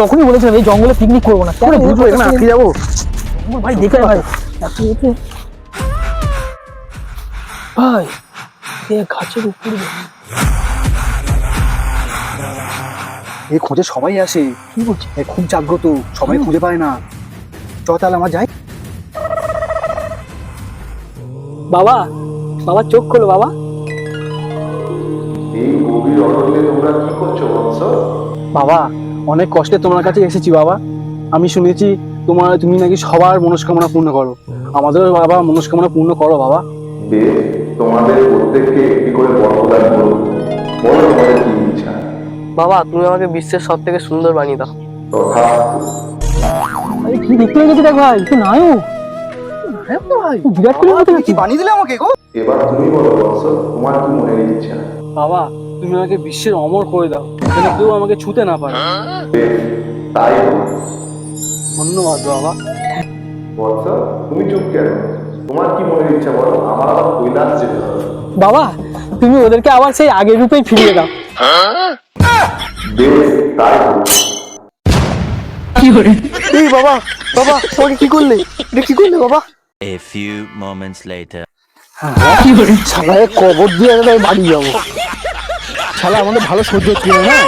তখনই বলেছিলাম এই জঙ্গলে পিকনিক করব না। কেন বুঝব এখানে আটকে যাব। ভাই দেখে ভাই। ভাই এ গাছের উপরে এই খোঁজে সবাই আসে। কি বলছিস? এ খুব জাগ্রত সবাই খুঁজে পায় না। চ তাহলে আমার যাই। বাবা বাবা চোখ খোলো বাবা। এই গভীর অরণ্যে তোমরা কি করছ বৎস বাবা অনেক কষ্টে তোমার কাছে এসেছি বাবা। আমি শুনেছি তোমার তুমি নাকি সবার মনস্কামনা পূর্ণ করো। আমাদেরও বাবা মনস্কামনা পূর্ণ করো বাবা। তোমাদের প্রত্যেককে একটি করে বরপ্রদান করো বলো তোমাদের কি ইচ্ছা। বাবা তুমি আমাকে বিশ্বের সব থেকে সুন্দর বানিয়ে দাও। আরে কি দেখতে লেগেছে দেখ ভাই? তুই নায়ক নায়ক তো ভাই বিরাট কোহলির মতো কি বানিয়ে দিলে আমাকে গো? এবার তুমি বলো তোমার কি মনের ইচ্ছা? বাবা তুমি আমাকে বিশ্বের অমর করে দাও যেন কেউ আমাকে ছুতে না পারে। তাই ধন্যবাদ বাবা। বৎস তুমি চুপ কেন? তোমার কি মনের ইচ্ছা বলো? আমার আবার কৈলাস যেতে বাবা তুমি ওদেরকে আবার সেই আগের রূপেই ফিরিয়ে দাও। বেশ তাই হোক। এই বাবা বাবা তোমাকে কি করলে? এটা কি করলে বাবা? A few moments later. শালায় কবর দিয়ে আমি বাড়ি যাব। শালা আমাদের ভালো সহ্য হচ্ছিল না